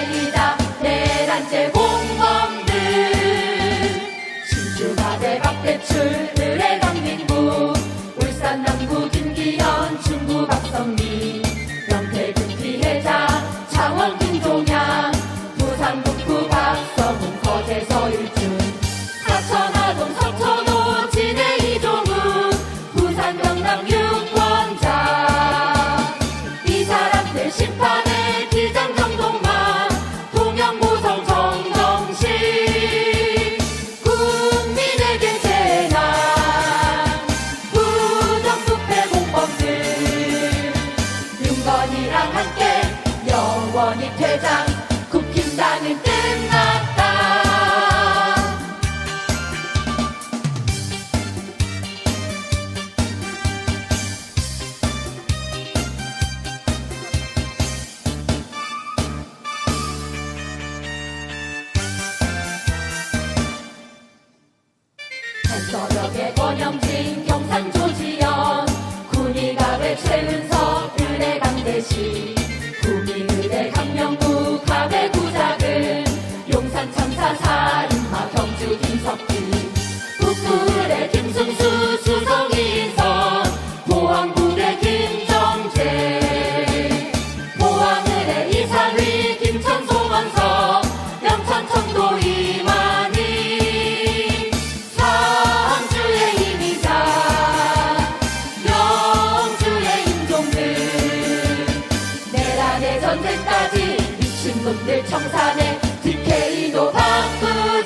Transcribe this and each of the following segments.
달리자 내란죄 공범들. 신주가 대박 대출들의 나랑 함께 영원히 퇴장 국힘당은 끝났다. 한서벽의 권영진 경상조지현 군의가 외채는 to 청산에 전쟁까지. 미친놈들 청산에 DK 노 박근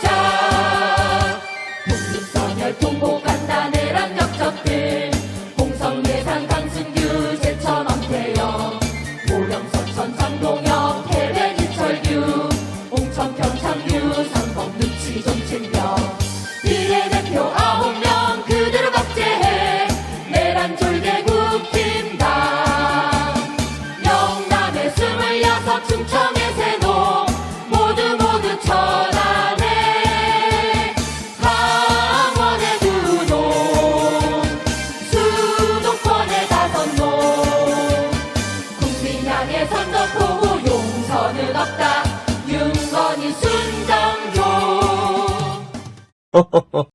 없다. 윤건이 순정조.